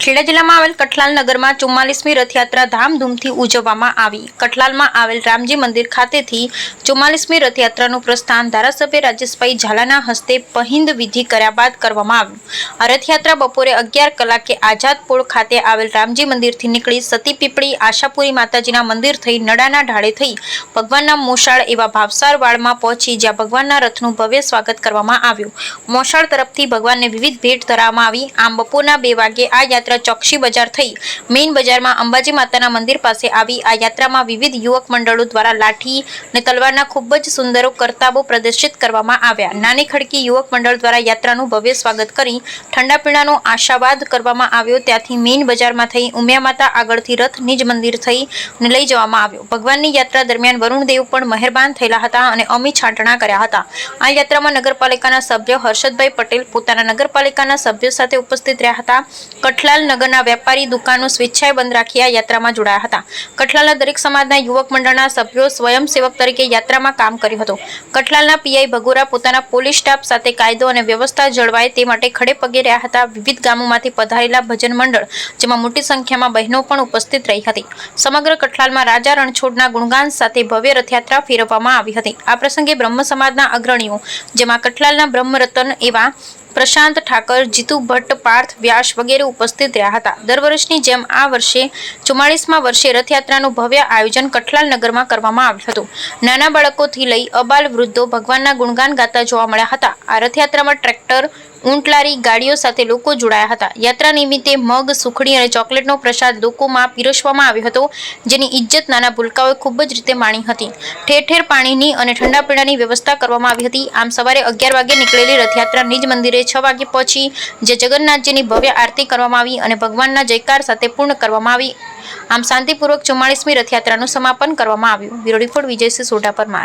ખેડા જિલ્લામાં આવેલ કઠલાલ નગરમાં ચુમ્માલીસમી રથયાત્રા ધામધૂમથી ઉજવવામાં આવી. કઠલાલમાં આવેલ રામજી મંદિર ખાતેથી ચુમ્માલીસમી રથયાત્રાનું પ્રસ્થાન ધારાસભ્ય રાજેશભાઈ ઝાલાના હસ્તે પહિંદ વિધિ કર્યા બાદ કરવામાં આવ્યું. આ રથયાત્રા બપોરે અગિયાર કલાકે આઝાદપોળ ખાતે આવેલ રામજી મંદિરથી નીકળી સતી પીપળી આશાપુરી માતાજીના મંદિર થઈ નડાના ઢાળે થઈ ભગવાનના મોશાળ એવા ભાવસાર વાડમાં પહોંચી જ્યાં ભગવાનના રથનું ભવ્ય સ્વાગત કરવામાં આવ્યું. મોશાળ તરફથી ભગવાનને વિવિધ ભેટ ધરાવવામાં આવી. આમ બપોરના બે વાગે આ યાત્રા ચોકશી બજાર થઈ મેઇન બજારમાં અંબાજી માતાના મંદિર પાસે આવી આ યાત્રામાં વિવિધ યુવક મંડળો દ્વારા લાઠી અને તલવારના ખૂબ જ સુંદરો કરતાબો પ્રદર્શિત કરવામાં આવ્યા. નાની ખડકી યુવક મંડળ દ્વારા યાત્રાનું ભવ્ય સ્વાગત કરી ઠંડા પીણાનો આશાવાદ કરવામાં આવ્યો. ત્યાંથી મેઇન બજારમાં થઈ ઉમિયા માતા આગળથી રથ નિજ મંદિર થઈ અને લઈ જવામાં આવ્યો. ભગવાનની યાત્રા દરમિયાન વરુણદેવ પણ મહેરબાન થયેલા હતા અને અમી છાંટણા કર્યા હતા. આ યાત્રામાં નગરપાલિકાના સભ્ય હર્ષદભાઈ પટેલ પોતાના નગરપાલિકાના સભ્યો સાથે ઉપસ્થિત રહ્યા હતા. કઠલાલ નગરના વેપારી દુકાનો સ્વેચ્છાએ બંધ રાખી આ યાત્રામાં જોડાયા હતા. કઠલાલના દરેક સમાજના યુવક મંડળના સભ્યો સ્વયંસેવક તરીકે યાત્રામાં કામ કર્યું હતું. કઠલાલના પીઆઈ ભગોરા પોતાના પોલીસ સ્ટાફ સાથે કાયદો અને વ્યવસ્થા જળવાય તે માટે ખડે પગે રહ્યા હતા. વિવિધ ગામોમાંથી પધારેલા ભજન મંડળ, જેમાં મોટી સંખ્યામાં બહેનો પણ ઉપસ્થિત રહી હતી. સમગ્ર કઠલાલમાં રાજા રણછોડના ગુણગાન સાથે ભવ્ય રથયાત્રા ફેરવવામાં આવી હતી. આ પ્રસંગે બ્રહ્મ સમાજના અગ્રણીઓ, જેમાં કઠલાલના બ્રહ્મરતન એવા પ્રશાંત ઠાકર, જીતુ ભટ્ટ, પાર્થ વ્યાસ વગેરે ઉપસ્થિત રહ્યા હતા. દર વર્ષની જેમ આ વર્ષે ચુમ્માળીસમાં વર્ષે રથયાત્રાનું ભવ્ય આયોજન કઠલાલ નગરમાં કરવામાં આવ્યું હતું. નાના બાળકોથી લઈ અબાલ વૃદ્ધો ભગવાનના ગુણગાન ગાતા જોવા મળ્યા હતા. આ રથયાત્રામાં ટ્રેક્ટર ઊંટ લારી ગાડીઓ સાથે લોકો જોડાયા હતા. યાત્રા નિમિત્તે મગ, સુખડી અને ચોકલેટનો પ્રસાદ લોકોમાં પીરસવામાં આવ્યો હતો, જેની ઇજ્જત નાના ભૂલકાઓએ ખૂબ જ રીતે માણી હતી. ઠેર ઠેર પાણીની અને ઠંડા પીણાની વ્યવસ્થા કરવામાં આવી હતી. આમ સવારે અગિયાર વાગે નીકળેલી રથયાત્રા નિજ મંદિરે છ વાગે પહોંચી, જે જગન્નાથજીની ભવ્ય આરતી કરવામાં આવી અને ભગવાનના જયકાર સાથે પૂર્ણ કરવામાં આવી. આમ શાંતિપૂર્વક ચુમ્માળીસમી રથયાત્રાનું સમાપન કરવામાં આવ્યું. Bureau report Vijaysinh Sodha Parmar.